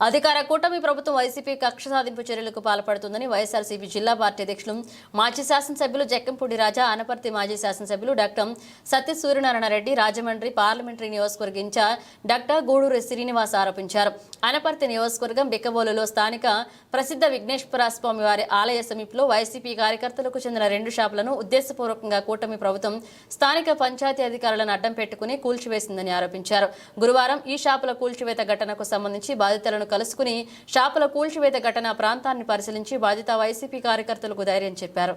అధికార కూటమి ప్రభుత్వం వైసీపీ కక్ష సాధింపు చర్యలకు పాల్పడుతుందని వైఎస్ఆర్సీపీ జిల్లా పార్టీ అధ్యక్షులు మాజీ శాసనసభ్యులు జక్కంపూడి రాజా అనపర్తి మాజీ శాసనసభ్యులు డాక్టర్ సత్య సూర్యనారాయణ రెడ్డి రాజమండ్రి పార్లమెంటరీ నియోజకవర్గ in charge doctor Guduru Srinivas ఆరోపించారు. అనపర్తి నియోజకవర్గం బిక్కబోలులో స్థానిక ప్రసిద్ధ విఘ్నేశ్వర స్వామి వారి ఆలయ సమీపంలో వైసీపీ కార్యకర్తలకు చెందిన రెండు షాపులను ఉద్దేశపూర్వకంగా కూటమి ప్రభుత్వం స్థానిక పంచాయతీ అధికారులను అడ్డం పెట్టుకుని కూల్చివేసిందని ఆరోపించారు. గురువారం ఈ షాపుల కూల్చివేత ఘటనకు సంబంధించి బాధితులను కలుసుకుని షాపుల కూల్చివేత ఘటన ప్రాంతాన్ని పరిశీలించి బాధిత వైసీపీ కార్యకర్తలకు ధైర్యం చెప్పారు.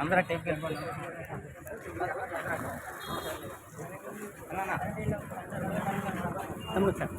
అందరూ టైప్ వెళ్ళిపోండి తమ్ముడు సార్